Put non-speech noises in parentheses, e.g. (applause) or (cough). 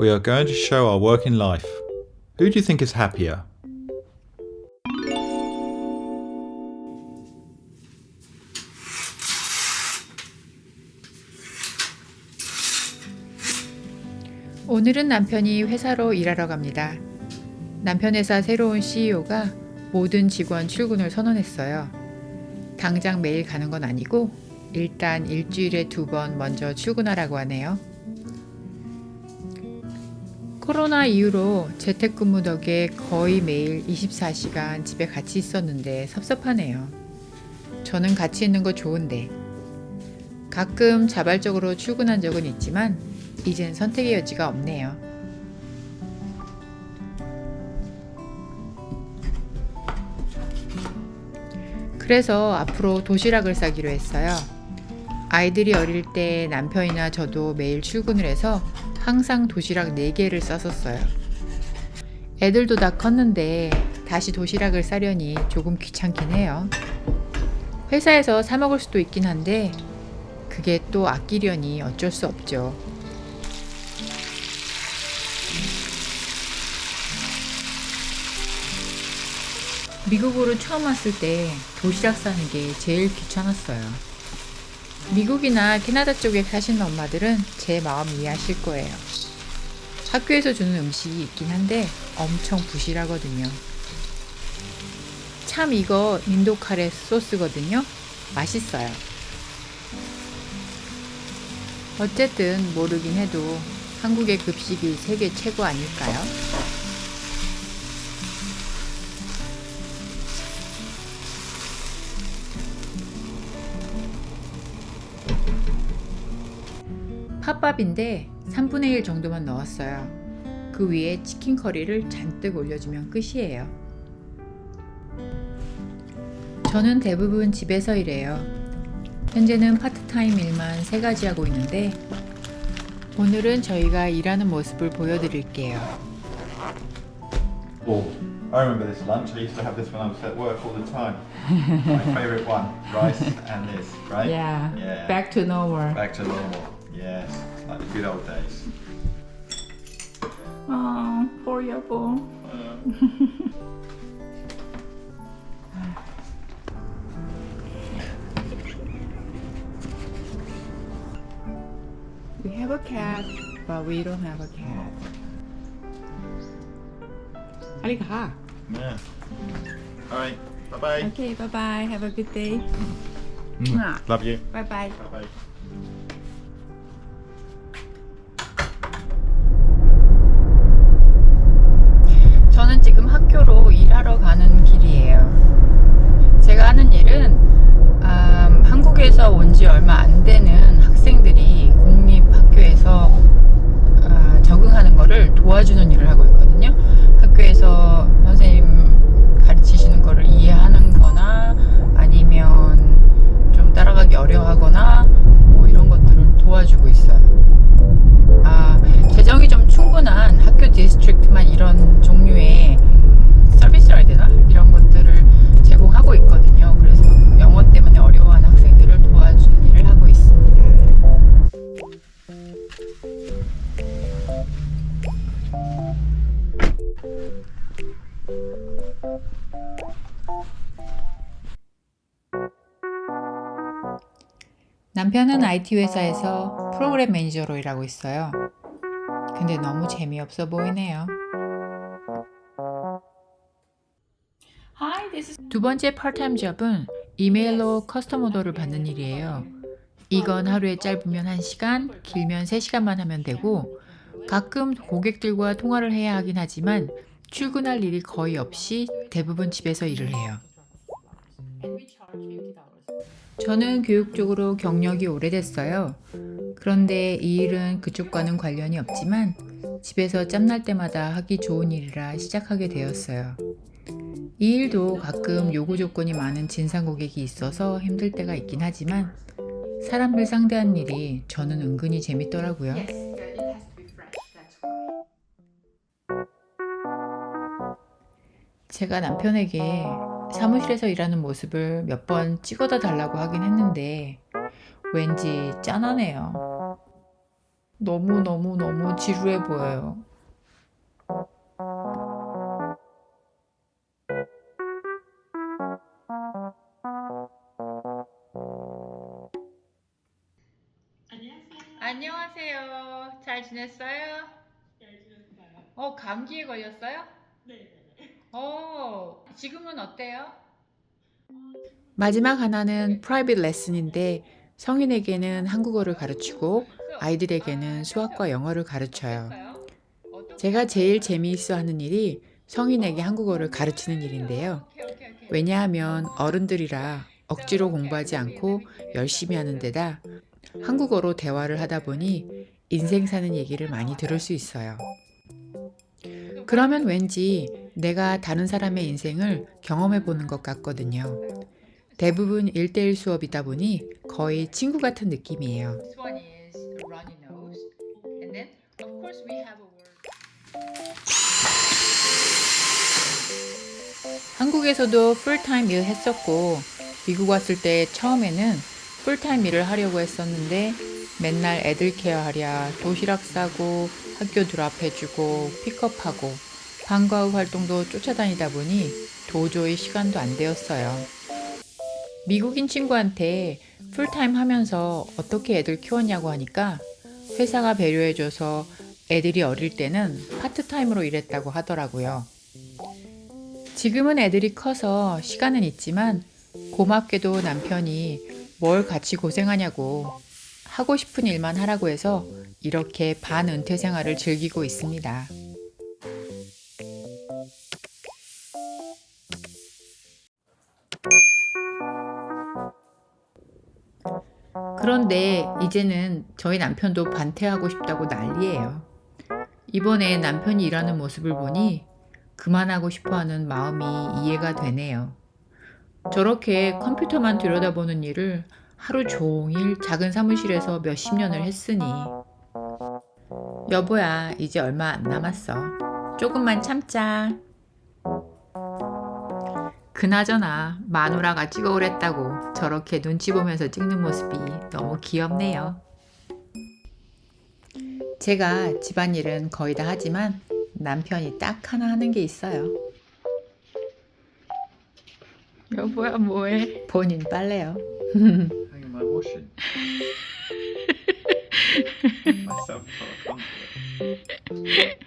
we are going to show our working life. Who do you think is happier? 오늘은 남편이 회사로 일하러 갑니다. 남편 회사 새로운 CEO가 모든 직원 출근을 선언했어요. 당장 매일 가는 건 아니고 일단 일주일에 두 번 먼저 출근하라고 하네요. 코로나 이후로 재택근무 덕에 거의 매일 24시간 집에 같이 있었는데 섭섭하네요. 저는 같이 있는 거 좋은데 가끔 자발적으로 출근한 적은 있지만 이젠 선택의 여지가 없네요. 그래서 앞으로 도시락을 싸기로 했어요. 아이들이 어릴 때 남편이나 저도 매일 출근을 해서 항상 도시락 4개를 쌌었어요. 애들도 다 컸는데 다시 도시락을 싸려니 조금 귀찮긴 해요. 회사에서 사 먹을 수도 있긴 한데 그게 또 아끼려니 어쩔 수 없죠. 미국으로 처음 왔을 때 도시락 싸는 게 제일 귀찮았어요. 미국이나 캐나다 쪽에 사시는 엄마들은 제 마음 이해하실 거예요. 학교에서 주는 음식이 있긴 한데 엄청 부실하거든요. 참 이거 인도 카레 소스거든요. 맛있어요. 어쨌든 모르긴 해도 한국의 급식이 세계 최고 아닐까요? 팥밥인데 3분의 1 정도만 넣었어요. 그 위에 치킨 커리를 잔뜩 올려주면 끝이에요. 저는 대부분 집에서 일해요. 현재는 파트타임 일만 3가지 하고 있는데 오늘은 저희가 일하는 모습을 보여드릴게요. Oh, I remember this lunch. I used to have this when I was at work all the time. My favourite one, rice and this, right? Yeah, Yeah. back to normal. Back to normal. Yes, like the good old days. Oh, poor (laughs) we have a cat, but we don't have a cat. Arigaha. Yeah. All right. Bye bye. Okay, bye bye. Have a good day. Mm. Love you. Bye bye. Bye bye. 도와주는 일 남편은 IT 회사에서 프로그램 매니저로 일하고 있어요. 근데 너무 재미없어 보이네요. 두 번째 파트타임 잡은 이메일로 커스텀 오더를 받는 일이에요. 이건 하루에 짧으면 1시간, 길면 3시간만 하면 되고 가끔 고객들과 통화를 해야 하긴 하지만 출근할 일이 거의 없이 대부분 집에서 일을 해요. 저는 교육 쪽으로 경력이 오래됐어요. 그런데 이 일은 그쪽과는 관련이 없지만 집에서 짬날 때마다 하기 좋은 일이라 시작하게 되었어요. 이 일도 가끔 요구 조건이 많은 진상 고객이 있어서 힘들 때가 있긴 하지만 사람들 상대하는 일이 저는 은근히 재밌더라고요. 제가 남편에게 사무실에서 일하는 모습을 몇 번 찍어다 달라고 하긴 했는데 왠지 짠하네요. 너무너무너무 지루해 보여요. 안녕하세요. 안녕하세요. 잘 지냈어요? 잘 지냈어요? 어, 감기에 걸렸어요? 네네네. 어, 지금은 어때요? 마지막 하나는 프라이빗 레슨인데 성인에게는 한국어를 가르치고 아이들에게는 수학과 영어를 가르쳐요. 제가 제일 재미있어 하는 일이 성인에게 한국어를 가르치는 일인데요. 왜냐하면 어른들이라 억지로 공부하지 않고 열심히 하는 데다 한국어로 대화를 하다 보니 인생 사는 얘기를 많이 들을 수 있어요. 그러면 왠지 내가 다른 사람의 인생을 경험해 보는 것 같거든요. 대부분 1대1 수업이다 보니 거의 친구 같은 느낌이에요. 한국에서도 풀타임 일 했었고 미국 왔을 때 처음에는 풀타임 일을 하려고 했었는데 맨날 애들 케어하랴 도시락 싸고 학교 드랍해주고 픽업하고 방과 후 활동도 쫓아다니다 보니 도저히 시간도 안 되었어요. 미국인 친구한테 풀타임 하면서 어떻게 애들 키웠냐고 하니까 회사가 배려해줘서 애들이 어릴 때는 파트타임으로 일했다고 하더라고요. 지금은 애들이 커서 시간은 있지만 고맙게도 남편이 뭘 같이 고생하냐고 하고 싶은 일만 하라고 해서 이렇게 반은퇴 생활을 즐기고 있습니다. 그런데 이제는 저희 남편도 반퇴하고 싶다고 난리예요. 이번에 남편이 일하는 모습을 보니 그만하고 싶어 하는 마음이 이해가 되네요. 저렇게 컴퓨터만 들여다보는 일을 하루 종일 작은 사무실에서 몇십 년을 했으니. 여보야, 이제 얼마 안 남았어. 조금만 참자. 그나저나 마누라가 찍어 오랬다고 저렇게 눈치 보면서 찍는 모습이 너무 귀엽네요. 제가 집안일은 거의 다 하지만 남편이 딱 하나 하는 게 있어요. 여보야 뭐해? 본인 빨래요. Hanging my washing. (laughs) Myself for a compliment.